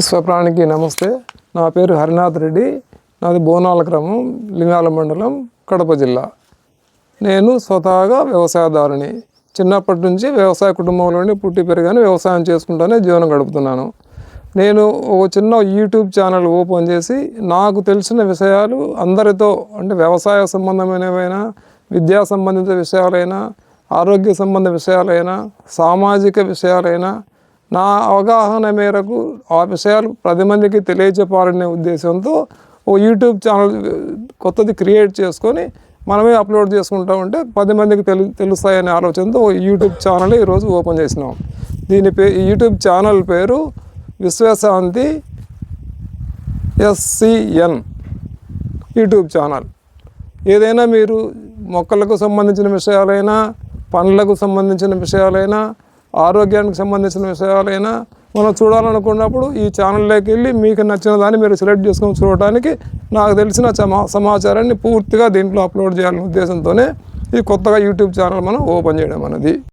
విశ్వప్రాణికి నమస్తే. నా పేరు హరినాథ్ రెడ్డి. నాది బోనాల క్రమం లింగాల మండలం కడప జిల్లా. నేను స్వతహాగా వ్యవసాయదారుని. చిన్నప్పటి నుంచి వ్యవసాయ కుటుంబంలోనే పుట్టి పెరిగాను వ్యవసాయం చేసుకుంటూనే జీవనం గడుపుతున్నాను. నేను ఒక చిన్న యూట్యూబ్ ఛానల్ ఓపెన్ చేసి నాకు తెలిసిన విషయాలు అందరితో అంటే వ్యవసాయ సంబంధమైనవైనా విద్యా సంబంధిత విషయాలైనా ఆరోగ్య సంబంధ విషయాలైనా సామాజిక విషయాలైనా నా అవగాహన మేరకు ఆ విషయాలు పది మందికి తెలియజెప్పాలనే ఉద్దేశంతో ఓ యూట్యూబ్ ఛానల్ కొత్తది క్రియేట్ చేసుకొని మనమే అప్లోడ్ చేసుకుంటా ఉంటే పది మందికి తెలు తెలుస్తాయనే ఆలోచనతో ఓ యూట్యూబ్ ఛానల్ ఈరోజు ఓపెన్ చేసినాం. దీని పే యూట్యూబ్ ఛానల్ పేరు విశ్వశాంతి ఎస్సిఎన్ యూట్యూబ్ ఛానల్. ఏదైనా మీరు మొక్కలకు సంబంధించిన విషయాలైనా పండ్లకు సంబంధించిన విషయాలైనా ఆరోగ్యానికి సంబంధించిన విషయాలైనా మనం చూడాలనుకున్నప్పుడు ఈ ఛానల్లోకి వెళ్ళి మీకు నచ్చిన దాన్ని మీరు సెలెక్ట్ చేసుకొని చూడటానికి నాకు తెలిసిన సమా సమాచారాన్ని పూర్తిగా దీంట్లో అప్లోడ్ చేయాలనే ఉద్దేశంతోనే ఈ కొత్తగా యూట్యూబ్ ఛానల్ మనం ఓపెన్ చేయడం అనేది.